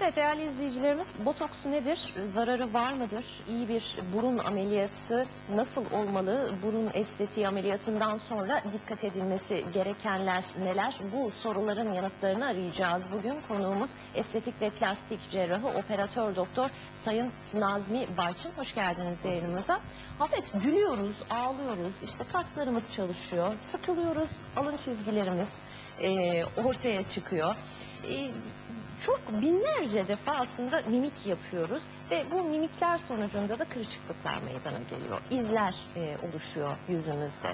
Evet değerli izleyicilerimiz botoks nedir? Zararı var mıdır? İyi bir burun ameliyatı nasıl olmalı? Burun estetiği ameliyatından sonra dikkat edilmesi gerekenler neler? Bu soruların yanıtlarını arayacağız. Bugün konuğumuz estetik ve plastik cerrahı operatör doktor Sayın Nazmi Barçın. Hoş geldiniz yayınımıza. Evet gülüyoruz, ağlıyoruz, işte kaslarımız çalışıyor, sıkılıyoruz, alın çizgilerimiz e, ortaya çıkıyor. E, çok binlerce defa aslında mimik yapıyoruz ve bu mimikler sonucunda da kırışıklıklar meydana geliyor. İzler e, oluşuyor yüzümüzde.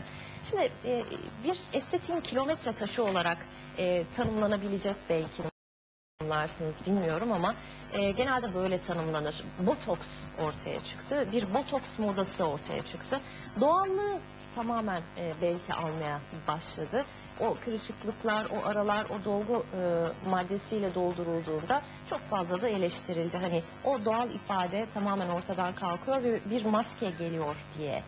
Şimdi e, bir estetiğin kilometre taşı olarak e, tanımlanabilecek belki tanımlarsınız bilmiyorum ama e, genelde böyle tanımlanır. Botoks ortaya çıktı. Bir botoks modası ortaya çıktı. Doğallığı tamamen e, belki almaya başladı. O kırışıklıklar, o aralar, o dolgu e, maddesiyle doldurulduğunda çok fazla da eleştirildi. Hani o doğal ifade tamamen ortadan kalkıyor ve bir maske geliyor diye.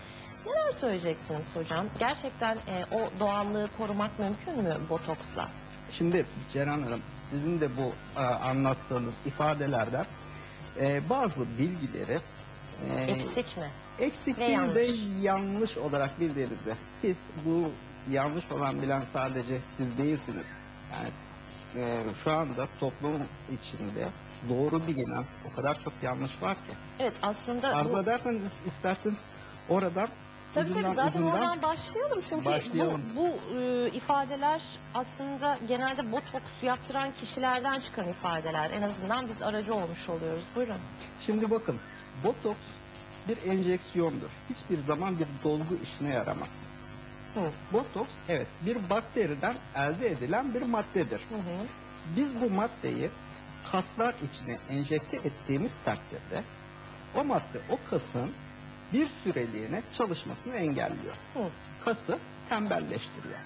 Neler söyleyeceksiniz hocam? Gerçekten e, o doğallığı korumak mümkün mü botoksla? Şimdi Ceren Hanım sizin de bu e, anlattığınız ifadelerden e, bazı bilgileri e, Eksik mi? eksik ve değil yanlış. de yanlış olarak bildiğinizde siz bu yanlış olan bilen sadece siz değilsiniz. Yani e, şu anda toplum içinde doğru bilinen o kadar çok yanlış var ki. Evet aslında Arzu bu, ederseniz isterseniz oradan tabii tabii ucundan zaten ucundan oradan başlayalım çünkü başlayalım. bu, bu e, ifadeler aslında genelde botoks yaptıran kişilerden çıkan ifadeler. En azından biz aracı olmuş oluyoruz. Buyurun. Şimdi bakın, botoks bir enjeksiyondur. Hiçbir zaman bir dolgu işine yaramaz. Hı. Botoks evet bir bakteriden elde edilen bir maddedir. Hı hı. Biz bu maddeyi kaslar içine enjekte ettiğimiz takdirde o madde o kasın bir süreliğine çalışmasını engelliyor. Hı. Kası tembelleştiriyor.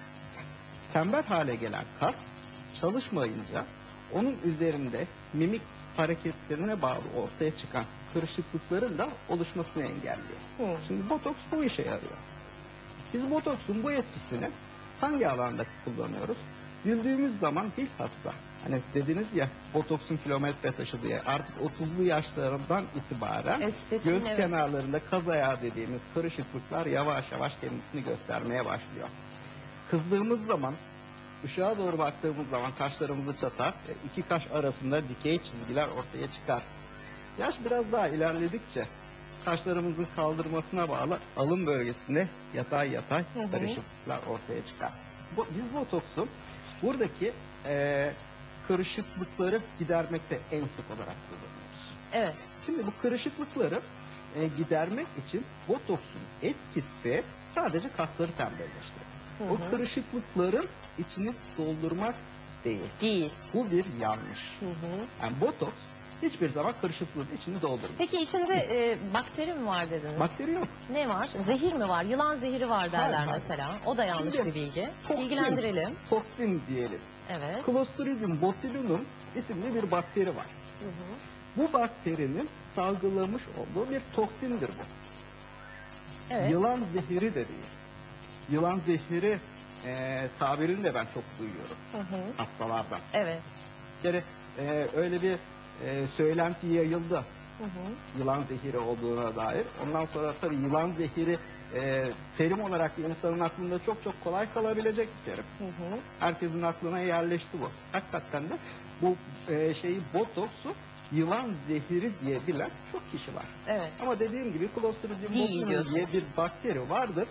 Tembel hale gelen kas çalışmayınca onun üzerinde mimik hareketlerine bağlı ortaya çıkan kırışıklıkların da oluşmasını engelliyor. Hı. Şimdi botoks bu işe yarıyor. Biz botoksun bu etkisini hangi alanda kullanıyoruz? Güldüğümüz zaman bilhassa hani dediniz ya botoksun kilometre taşı diye artık 30'lu yaşlarından itibaren Estetiğin göz evet. kenarlarında kaz ayağı dediğimiz kırışıklıklar yavaş yavaş kendisini göstermeye başlıyor. Kızdığımız zaman ışığa doğru baktığımız zaman kaşlarımızı çatar iki kaş arasında dikey çizgiler ortaya çıkar. Yaş biraz daha ilerledikçe kaşlarımızın kaldırmasına bağlı alın bölgesinde yatay yatay Hı hı. kırışıklıklar ortaya çıkar. Bu, biz botoksu buradaki eee kırışıklıkları gidermekte en sık olarak kullanıyoruz. Evet. Şimdi bu kırışıklıkları e, gidermek için botoksun etkisi sadece kasları tembelleştirir. Hı O kırışıklıkların içini doldurmak değil. Değil. Bu bir yanlış. Hı hı. Yani botoks hiçbir zaman kırışıklığın içini doldurmaz. Peki içinde e, bakteri mi var dediniz? Bakteri yok. Ne var? Zehir mi var? Yılan zehiri var derler Hayır, hayır. mesela. O da yanlış Şimdi, bir bilgi. toksin. İlgilendirelim. Toksin diyelim. Evet. Clostridium botulinum isimli bir bakteri var. Hı hı. Bu bakterinin salgılamış olduğu bir toksindir bu. Evet. Yılan zehiri de değil. Yılan zehiri e, tabirini de ben çok duyuyorum Hı hı. hastalardan. Evet. Kere e, öyle bir e, söylenti yayıldı Hı hı. yılan zehiri olduğuna dair. Ondan sonra tabii yılan zehiri e, terim olarak insanın aklında çok çok kolay kalabilecek bir terim. Hı hı. Herkesin aklına yerleşti bu. Hakikaten de bu e, şeyi botoksu yılan zehiri diye bilen çok kişi var. Evet. Ama dediğim gibi Clostridium botulinum diye bir bakteri vardır.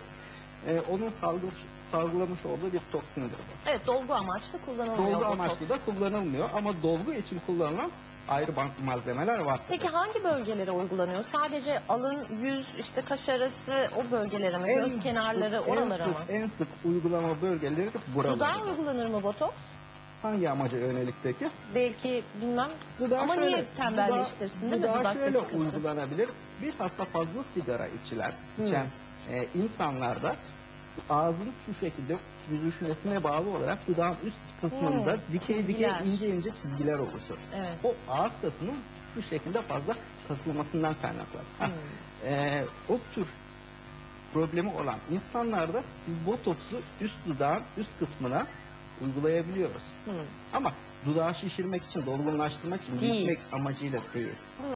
Ee, onun salgı, salgılamış olduğu bir toksindir bu. Evet dolgu amaçlı kullanılmıyor. Dolgu amaçlı da kullanılmıyor ama dolgu için kullanılan ayrı ban- malzemeler var. Peki hangi bölgelere uygulanıyor? Sadece alın, yüz, işte kaş arası o bölgelere mi? Göz kenarları, sık, oralara en mı? sık, en sık uygulama bölgeleri Dudağa buralar. uygulanır mı botoks? Hangi amaca yönelik peki? Belki bilmem. Dudağı Ama şöyle, niye tembelleştirsin değil mi? dudağı Dudak şöyle uygulanabilir. Bilhassa fazla sigara içilen, Hmm. içen e, insanlarda ağzın şu şekilde büzüşmesine bağlı olarak dudağın üst kısmında Hmm, dikey dikey çizgiler. ince ince çizgiler oluşur. Evet. O ağız kasının şu şekilde fazla kasılmasından kaynaklar. Ha, Hmm. e, o tür problemi olan insanlarda biz botoksu üst dudağın üst kısmına uygulayabiliyoruz. Hmm. Ama dudağı şişirmek için, dolgunlaştırmak için, Değil. büyütmek amacıyla değil.